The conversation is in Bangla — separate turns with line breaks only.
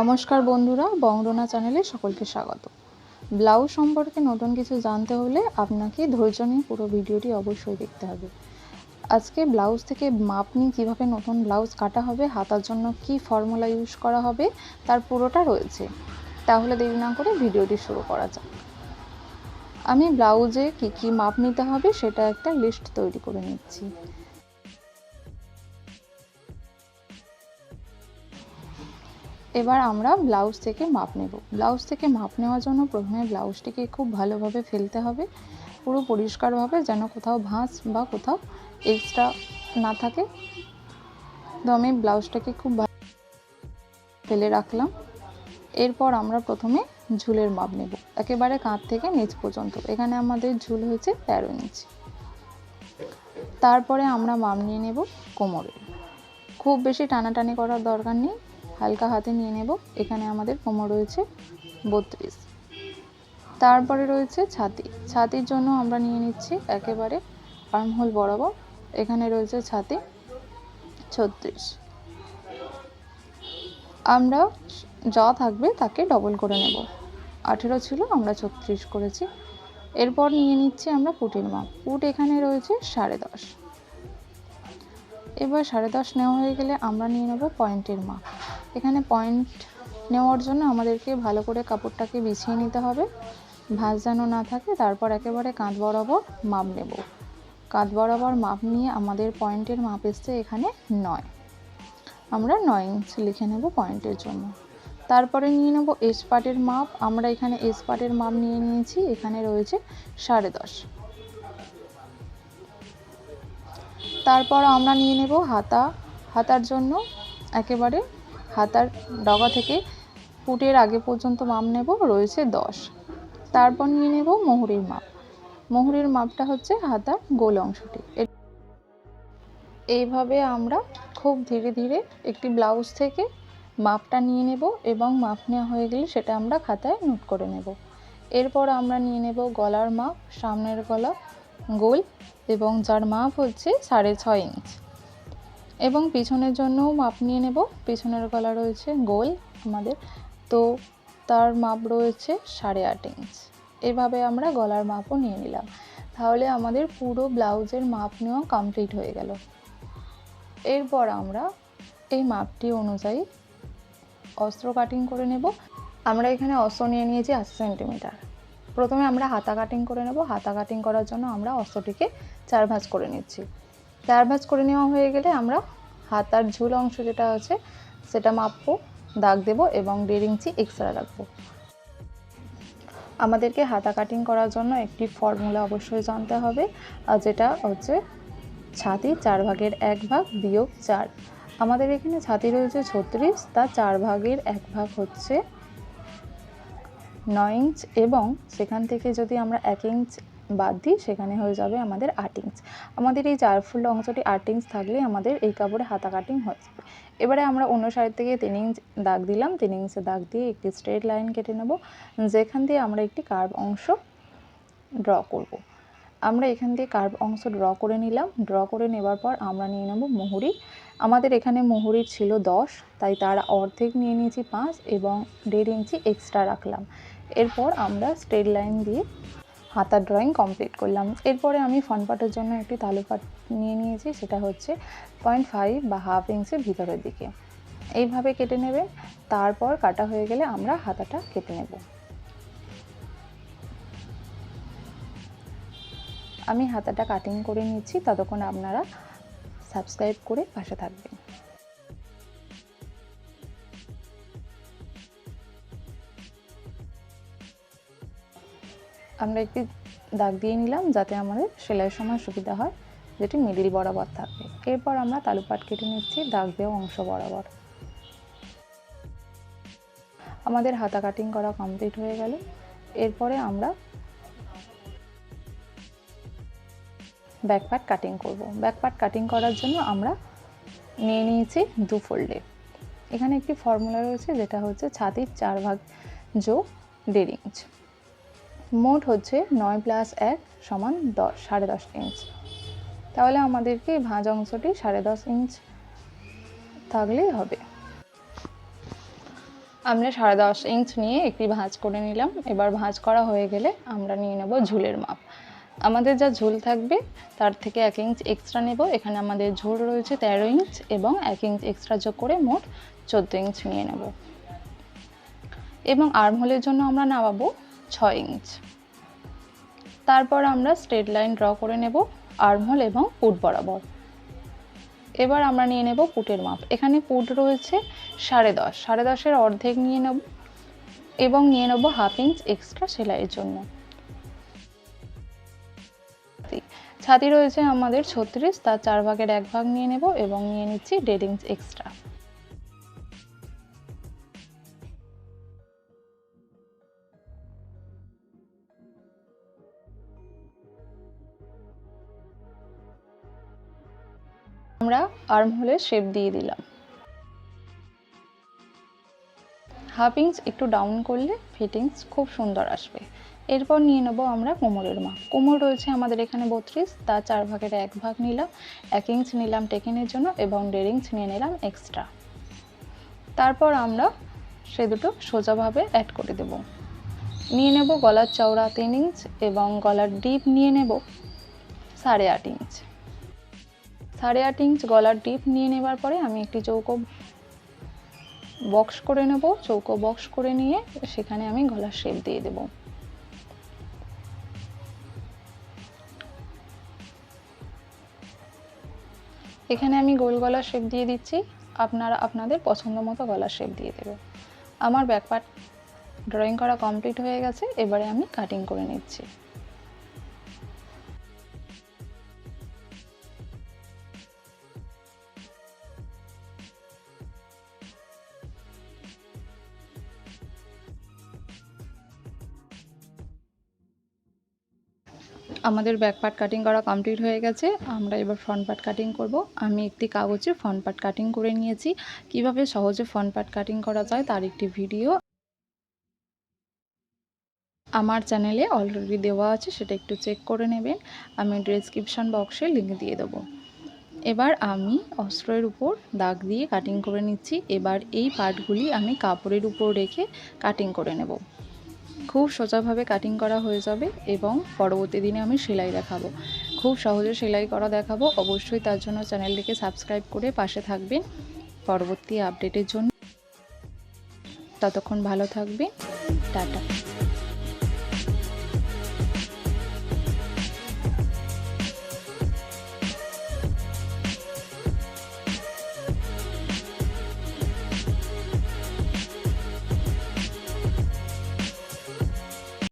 নমস্কার বন্ধুরা বংরনা চ্যানেলে সকলকে স্বাগত। ব্লাউজ সম্পর্কে নতুন কিছু জানতে হলে আপনাকে ধৈর্য নিয়ে পুরো ভিডিওটি অবশ্যই দেখতে হবে। আজকে ব্লাউজ থেকে মাপ নিয়ে কীভাবে নতুন ব্লাউজ কাটা হবে, হাতার জন্য কি ফর্মুলা ইউজ করা হবে, তার পুরোটা রয়েছে। তাহলে দেরি না করে ভিডিওটি শুরু করা যাক। আমি ব্লাউজে কি কি মাপ নিতে হবে, সেটা একটা লিস্ট তৈরি করে নিচ্ছি। এবার আমরা ব্লাউজ থেকে মাপ নেব। ব্লাউজ থেকে মাপ নেওয়ার জন্য প্রথমে ব্লাউজটিকে খুব ভালোভাবে ফেলতে হবে। পুরো পরিষ্কারভাবে যেন কোথাও ভাঁজ বা কোথাও এক্সট্রা না থাকে। তো আমি ব্লাউজটাকে খুব ভালো ফেলে রাখলাম। এরপর আমরা প্রথমে ঝুলের মাপ নেব। একেবারে কাঁধ থেকে নিচ পর্যন্ত। এখানে আমাদের ঝুল হয়েছে তেরো ইঞ্চি। তারপরে আমরা মাপ নিয়ে নেব কোমরের। খুব বেশি টানাটানি করার দরকার নেই। হালকা হাতে নিয়ে নেব। এখানে আমাদের কোমর রয়েছে বত্রিশ। তারপরে রয়েছে ছাতি। ছাতির জন্য আমরা নিয়ে নিচ্ছি একেবারে আর্মহোল বরাবর। এখানে রয়েছে ছাতি ছত্রিশ। আমরা যা থাকবে তাকে ডবল করে নেব। আঠেরো ছিল, আমরা ছত্রিশ করেছি। এরপর নিয়ে নিচ্ছি আমরা পুটের মাপ। পুট এখানে রয়েছে সাড়ে দশ। এবার সাড়ে দশ নেওয়া হয়ে গেলে আমরা নিয়ে নেব পয়েন্টের মাপ। এখানে পয়েন্ট নেওয়ার জন্য আমাদেরকে ভালো করে কাপড়টাকে বিছিয়ে নিতে হবে। ভাঁজ যেন না থাকে, তারপর একেবারে কাঁধ বরাবর মাপ নেব। কাঁধ বরাবর মাপ নিয়ে আমাদের পয়েন্টের মাপ এসছে এখানে নয়। আমরা নয় ইঞ্চ লিখে নেব পয়েন্টের জন্য। তারপরে নিয়ে নেব এস পাটের মাপ। আমরা এখানে এস পাটের মাপ নিয়ে নিয়েছি। এখানে রয়েছে সাড়ে দশ। তারপর আমরা নিয়ে নেব হাতা। হাতার জন্য একেবারে হাতার ডগা থেকে পুটের আগে পর্যন্ত মাপ নেব, রয়েছে দশ। তারপর নিয়ে নেব মোহরির মাপ। মোহরির মাপটা হচ্ছে হাতার গোল অংশটি। এইভাবে আমরা খুব ধীরে ধীরে একটি ব্লাউজ থেকে মাপটা নিয়ে নেব এবং মাপ নেওয়া হয়ে গেলে সেটা আমরা খাতায় নোট করে নেব। এরপর আমরা নিয়ে নেব গলার মাপ, সামনের গলা গোল এবং যার মাপ হচ্ছে সাড়ে ছয় ইঞ্চ। এবং পিছনের জন্যও মাপ নিয়ে নেব। পিছনের গলা রয়েছে গোল আমাদের। তো তার মাপ রয়েছে সাড়ে আট ইঞ্চ এভাবে আমরা গলার মাপও নিয়ে নিলাম। তাহলে আমাদের পুরো ব্লাউজের মাপ নেওয়া কমপ্লিট হয়ে গেল। এরপর আমরা এই মাপটি অনুযায়ী অস্ত্র কাটিং করে নেব। আমরা এখানে অস্ত্র নিয়ে নিয়েছি আশি সেন্টিমিটার প্রথমে আমরা হাতা কাটিং করে নেব। হাতা কাটিং করার জন্য আমরা অস্ত্রটিকে চার ভাঁজ করে নিচ্ছি। চার ভাঁজ করে নেওয়া হয়ে গেলে আমরা হাতার ঝুল অংশ যেটা আছে, সেটা মাপবো, দাগ দেব এবং দেড় ইঞ্চি এক্সট্রা রাখব। আমাদেরকে হাতা কাটিং করার জন্য একটি ফর্মুলা অবশ্যই জানতে হবে, আর যেটা হচ্ছে ছাতি চার ভাগের এক ভাগ বিয়োগ চার। আমাদের এখানে ছাতি রয়েছে ছত্রিশ তার চার ভাগের এক ভাগ হচ্ছে নয় ইঞ্চ এবং সেখান থেকে যদি আমরা এক ইঞ্চ বাদ দিই সেখানে হয়ে যাবে আমাদের ইঞ্চ আমাদের এই চার ফুল অংশটি ইঞ্চ থাকলে আমাদের এই কাপড়ে হাতা কাটিং হয়ে যাবে। এবারে আমরা অন্য সাইড থেকে তিন ইঞ্চ দাগ দিলাম। তিন ইঞ্চে দাগ দিয়ে একটি স্ট্রেট লাইন কেটে নেব। যেখান দিয়ে আমরা একটি কার্ভ অংশ ড্র করব। আমরা এখান দিয়ে কার্ভ অংশ ড্র করে নিলাম। ড্র করে নেবার পর আমরা নিয়ে নেব মোহরি। আমাদের এখানে মোহরির ছিল দশ, তাই তার অর্ধেক নিয়ে নিয়েছি পাঁচ এবং দেড় ইঞ্চি এক্সট্রা রাখলাম। এরপর আমরা স্ট্রেট লাইন দিয়ে হাতার ড্রয়িং কমপ্লিট করলাম। এরপরে আমি ফ্রন্ট পার্টের জন্য একটি তালু পাট নিয়ে নিয়েছি, সেটা হচ্ছে পয়েন্ট ফাইভ বা হাফ ইঞ্চের ভিতরের দিকে। এইভাবে কেটে নেবে, তারপর কাটা হয়ে গেলে আমরা হাতাটা কেটে নেব। আমি হাতাটা কাটিং করে নিচ্ছি, ততক্ষণ আপনারা সাবস্ক্রাইব করে পাশে থাকবেন। আমরা একটি দাগ দিয়ে নিলাম যাতে আমাদের সেলাইয়ের সময় সুবিধা হয়, যেটি মিডিল বরাবর থাকবে। এরপর আমরা তালু পাট কেটে নিচ্ছি দাগ দেওয়া অংশ বরাবর। আমাদের হাতা কাটিং করা কমপ্লিট হয়ে গেল। এরপরে আমরা ব্যাক পার্ট কাটিং করব। ব্যাক পার্ট কাটিং করার জন্য আমরা নিয়ে নিয়েছি দু ফোল্ডে এখানে একটি ফর্মুলা রয়েছে, যেটা হচ্ছে ছাতির চার ভাগ যোগ দেড় ইঞ্চ মোট হচ্ছে নয় প্লাস এক সমান দশ, সাড়ে দশ ইঞ্চ তাহলে আমাদেরকে ভাঁজ অংশটি সাড়ে দশ ইঞ্চ থাকলেই হবে। আমরা সাড়ে দশ ইঞ্চ নিয়ে একটি ভাঁজ করে নিলাম। এবার ভাঁজ করা হয়ে গেলে আমরা নিয়ে নেব ঝুলের মাপ। আমাদের যা ঝুল থাকবে, তার থেকে এক ইঞ্চ এক্সট্রা নেব। এখানে আমাদের ঝুল রয়েছে তেরো ইঞ্চ এবং এক ইঞ্চ এক্সট্রা যোগ করে মোট চোদ্দ ইঞ্চ নিয়ে নেব। এবং আর্মহোলের জন্য আমরা নামাবো ছয় ইঞ্চ। তারপর আমরা স্ট্রেট লাইন ড্র করে নেব আর্মহোল এবং পুট বরাবর। এবার আমরা নিয়ে নেব পুটের মাপ। এখানে পুট রয়েছে সাড়ে দশ। সাড়ে দশের অর্ধেক নিয়ে নেব এবং নিয়ে নেব হাফ ইঞ্চ এক্সট্রা সেলাইয়ের জন্য। ছাতি। রয়েছে আমাদের ছত্রিশ, তার চার ভাগের এক ভাগ নিয়ে নেব এবং নিয়ে নিচ্ছি দেড় ইঞ্চ এক্সট্রা আমরা আর্ম হোলের শেপ দিয়ে দিলাম। হাফ ইঞ্চ একটু ডাউন করলে ফিটিংস খুব সুন্দর আসবে। এরপর নিয়ে নেব আমরা কোমরের মাপ। কোমর রয়েছে আমাদের এখানে বত্রিশ, তা চার ভাগের এক ভাগ নিলাম। এক ইঞ্চ নিলাম টেকেনের জন্য এবং দেড় ইঞ্চ নিয়ে নিলাম এক্সট্রা তারপর আমরা সে দুটো সোজাভাবে অ্যাড করে দেব। নিয়ে নেব গলার চওড়া তিন ইঞ্চ এবং গলার ডিপ নিয়ে নেব সাড়ে আট ইঞ্চ সাড়ে আট ইঞ্চ গলার ডিপ নিয়ে নেবার পরে আমি একটি চৌকো বক্স করে নেব। চৌকো বক্স করে নিয়ে সেখানে আমি গলার শেপ দিয়ে দেব। এখানে আমি গোল গলার শেপ দিয়ে দিচ্ছি। আপনারা আপনাদের পছন্দ মতো গলার শেপ দিয়ে দেবে আমার ব্যাকপার্ট ড্রয়িং করা কমপ্লিট হয়ে গেছে। এবারে আমি কাটিং করে নিচ্ছি। আমাদের ব্যাক পার্ট কাটিং করা কমপ্লিট হয়ে গেছে। আমরা এবার ফ্রন্ট পার্ট কাটিং করব। আমি একটি কাগজে ফ্রন্ট পার্ট কাটিং করে নিয়েছি। কীভাবে সহজে ফ্রন্ট পার্ট কাটিং করা যায় তার একটি ভিডিও আমার চ্যানেলে অলরেডি দেওয়া আছে, সেটা একটু চেক করে নেবেন। আমি ডিসক্রিপশান বক্সে লিঙ্ক দিয়ে দেবো। এবার আমি অস্ত্রের উপর দাগ দিয়ে কাটিং করে নিচ্ছি। এবার এই পার্টগুলি আমি কাপড়ের উপর রেখে কাটিং করে নেব। খুব সোজাভাবে কাটিং করা হয়ে যাবে এবং পরবর্তী দিনে আমি সেলাই দেখাবো। খুব সহজে সেলাই করা দেখাবো। অবশ্যই তার জন্য চ্যানেলটিকে সাবস্ক্রাইব করে পাশে থাকবেন। পরবর্তী আপডেটের জন্য ততক্ষণ ভালো থাকবেন। টাটা।